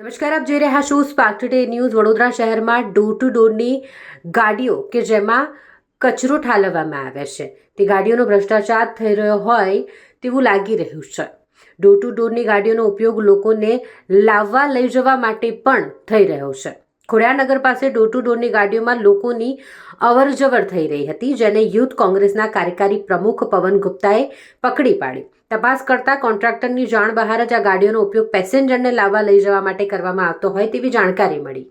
નમસ્કાર, આપ જોઈ રહ્યા છો સ્પાર્ક ટુડે ન્યૂઝ વડોદરા શહેરમાં ડોર ટુ ડોરની ગાડીઓ કે જેમાં કચરો ઠાલવવામાં આવે છે. તે ગાડીઓનો ભ્રષ્ટાચાર થઈ રહ્યો હોય તેવું લાગી રહ્યું છે. ડોર ટુ ડોરની ગાડીઓનો ઉપયોગ લોકોને લાવવા લઈ જવા માટે પણ થઈ રહ્યો છે. ખોડિયાનગર પાસે ડોર ટુ ડોરની ગાડીઓમાં લોકોની અવરજવર થઈ રહી હતી, જેને યુથ કોંગ્રેસના કાર્યકારી પ્રમુખ પવન ગુપ્તાએ પકડી પાડી. તપાસ કરતા કોન્ટ્રાક્ટરની જાણ બહાર જ આ ગાડીઓનો ઉપયોગ પેસેન્જરને લાવવા લઈ જવા માટે કરવામાં આવતો હોય તેવી જાણકારી મળી.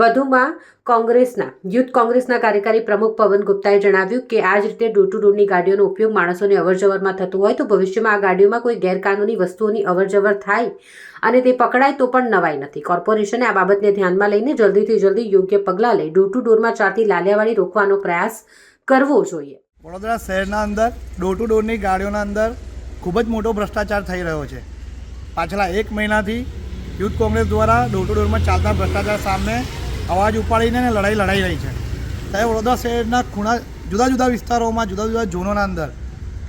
વધુમાં કોંગ્રેસના, યુથ કોંગ્રેસના કાર્યકારી પ્રમુખ પવન ગુપ્તાએ જણાવ્યું કે આ જ રીતે ડોર ટુ ડોરની ગાડીઓનો ઉપયોગ માણસોની અવરજવરમાં થતો હોય તો ભવિષ્યમાં આ ગાડીઓમાં કોઈ ગેરકાનૂની વસ્તુઓની અવરજવર થાય અને તે પકડાય તો પણ નવાઈ નથી. કોર્પોરેશને આ બાબતને ધ્યાનમાં લઈને જલ્દીથી જલ્દી યોગ્ય પગલાં લઈ ડોર ટુ ડોરમાં ચાલતી લાલિયાવાળી રોકવાનો પ્રયાસ કરવો જોઈએ. વડોદરા શહેરના અંદર ડોર ટુ ડોરની ગાડીઓના અંદર ખૂબ જ મોટો ભ્રષ્ટાચાર થઈ રહ્યો છે. પાછલા એક મહિનાથી યુથ કોંગ્રેસ દ્વારા ડોર ટુ ડોરમાં ચાલતા ભ્રષ્ટાચાર સામે અવાજ ઉપાડીને લડાઈ લડાઈ રહી છે. ત્યારે વડોદરા શહેરના ખૂણા જુદા જુદા વિસ્તારોમાં, જુદા જુદા ઝોનોના અંદર,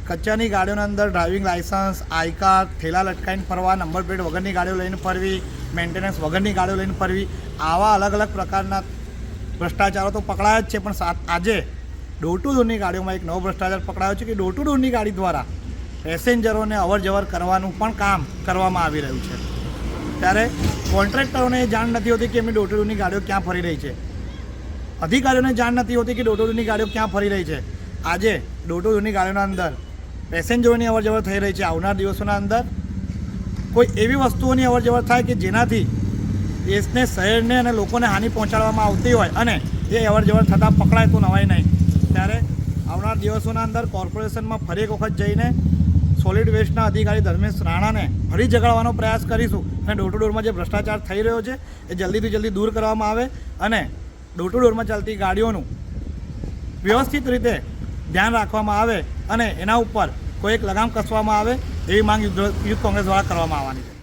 કચ્ચાની ગાડીઓના અંદર ડ્રાઇવિંગ લાઇસન્સ, આઈ કાર્ડ ઠેલા લટકાઈને ફરવા, નંબર પ્લેટ વગરની ગાડીઓ લઈને ફરવી, મેન્ટેનન્સ વગરની ગાડીઓ લઈને ફરવી, આવા અલગ અલગ પ્રકારના ભ્રષ્ટાચારો તો પકડાયા જ છે, પણ આજે ડોર ટુ ડોરની ગાડીઓમાં એક નવો ભ્રષ્ટાચાર પકડાયો છે કે ડોર ટુ ડોરની ગાડી દ્વારા પેસેન્જરોને અવર જવર કરવાનું પણ કામ કરવામાં આવી રહ્યું છે. ત્યારે કોન્ટ્રાક્ટરોને જાણ નથી હોતી કે એમની ડોટોડીની ગાડીઓ ક્યાં ફરી રહી છે. અધિકારીઓને જાણ નથી હોતી કે ડોટોડીની ગાડીઓ ક્યાં ફરી રહી છે. આજે ડોટોડીની ગાડીઓના અંદર પેસેન્જરોની અવર જવર થઈ રહી છે. આવનાર દિવસોના અંદર કોઈ એવી વસ્તુઓની અવર જવર થાય કે જેનાથી દેશને, શહેરને અને લોકોને હાનિ પહોંચાડવામાં આવતી હોય અને એ અવર જવર થતાં પકડાય તો નવાય નહીં. ત્યારે આવનાર દિવસોના અંદર કોર્પોરેશનમાં ફરી એક વખત જઈને સોલિડ વેસ્ટના અધિકારી ધર્મેશ રાણાને ફરી જગાડવાનો પ્રયાસ કરીશું અને ડોર ટુ ડોરમાં જે ભ્રષ્ટાચાર થઈ રહ્યો છે, એ જલ્દીથી જલ્દી દૂર કરવામાં આવે અને ડોર ટુ ડોરમાં ચાલતી ગાડીઓનું વ્યવસ્થિત રીતે ધ્યાન રાખવામાં આવે અને એના ઉપર કોઈ એક લગામ કસવામાં આવે, એવી માંગ યુથ કોંગ્રેસ દ્વારા કરવામાં આવવાની છે.